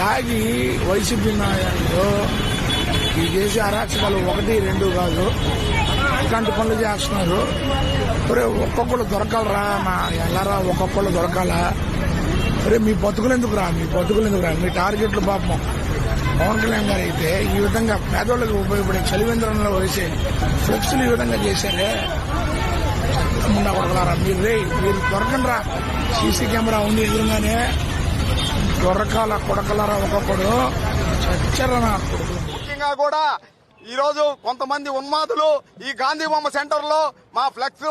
తాగి వైసీపీ నాయకులు ఈ దేశ అరాచకాలు ఒకటి రెండు కాదు. ఇట్లాంటి పనులు చేస్తున్నారు. ఒరే ఒక్కొక్కళ్ళు దొరకాలరా నా ఎల్లరా ఒక్కొక్కళ్ళు దొరకాలా? ఒరే మీ బతుకులు ఎందుకు రా మీ బతుకులు ఎందుకు రా మీ టార్గెట్లు పాపం. పవన్ కళ్యాణ్ గారు అయితే ఈ విధంగా పేదోళ్ళకి ఉపయోగపడే చలివేంద్రంలో వేసే ఫ్లెక్స్లు ఈ విధంగా చేశారే. ముందా కొడకలారా? మీరు రే మీరు దొరకండి రా సీసీ కెమెరా ఉంది ఎదురుగానే. దొరకాల కొడకలరా ఒకప్పుడు. ముఖ్యంగా కూడా ఈ రోజు కొంతమంది ఉన్మాదులు ఈ గాంధీ బొమ్మ సెంటర్లో మా ఫ్లెక్స్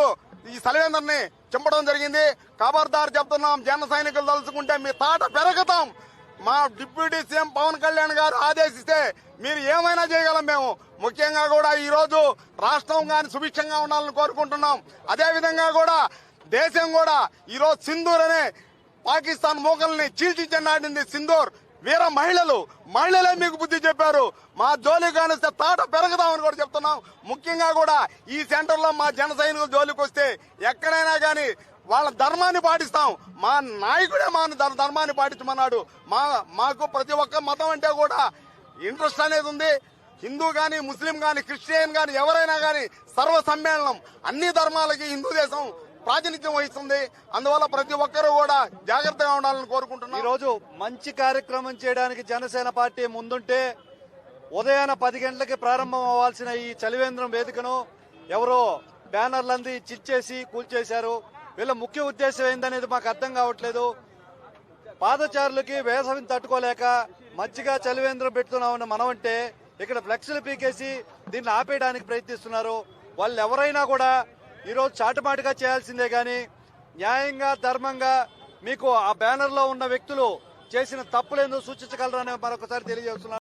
ఈ సలివేందర్ని చింపడం జరిగింది. ఖబర్దార్ చెప్తున్నాం జన సైనికులు తలుచుకుంటే మీ తాట పెరగతాం. మా డిప్యూటీ సీఎం పవన్ కళ్యాణ్ గారు ఆదేశిస్తే మీరు ఏమైనా చేయగలం మేము. ముఖ్యంగా కూడా ఈ రోజు రాష్ట్రం గాని సుభిక్షంగా ఉండాలని కోరుకుంటున్నాం. అదే విధంగా కూడా దేశం కూడా ఈ రోజు సింధూర్ అనే పాకిస్తాన్ మోకల్ని చీల్చి చెన్నాడింది సింధూర్. వీర మహిళలు మహిళలే మీకు బుద్ధి చెప్పారు. మా జోలి కానిస్తే తాట పెరగదామని కూడా చెప్తున్నాం. ముఖ్యంగా కూడా ఈ సెంటర్లో మా జన సైనికులు జోలికి వస్తే ఎక్కడైనా గాని వాళ్ళ ధర్మాన్ని పాటిస్తాం. మా నాయకుడే మా ధర్మాన్ని పాటించమన్నాడు. మా మాకు ప్రతి ఒక్క మతం అంటే కూడా ఇంట్రెస్ట్ అనేది ఉంది. హిందూ కానీ ముస్లిం కానీ క్రిస్టియన్ కానీ ఎవరైనా కానీ సర్వ సమ్మేళనం అన్ని ధర్మాలకి హిందూ దేశం ప్రాతినిధ్యం వహిస్తుంది. అందువల్ల ప్రతి ఒక్కరూ కూడా జాగ్రత్తగా ఉండాలని కోరుకుంటున్నాం. ఈ రోజు మంచి కార్యక్రమం చేయడానికి జనసేన పార్టీ ముందుంటే ఉదయాన పది గంటలకి ప్రారంభం అవ్వాల్సిన ఈ చలివేంద్రం వేదికను ఎవరో బ్యానర్లంది చిచ్చేసి కూల్చేశారు. వీళ్ళ ముఖ్య ఉద్దేశం ఏందనేది మాకు అర్థం కావట్లేదు. పాదచారులకి వేసవిని తట్టుకోలేక మజ్జిగ చలివేంద్రం పెడుతున్నామని మనమంటే ఇక్కడ ఫ్లెక్స్లు పీకేసి దీన్ని ఆపేయడానికి ప్రయత్నిస్తున్నారు. వాళ్ళు ఎవరైనా కూడా ఈరోజు చాటుమాటుగా చేయాల్సిందే కానీ న్యాయంగా ధర్మంగా మీకు ఆ బ్యానర్లో ఉన్న వ్యక్తులు చేసిన తప్పులేందో సూచించగలరని మరొకసారి తెలియజేస్తున్నారు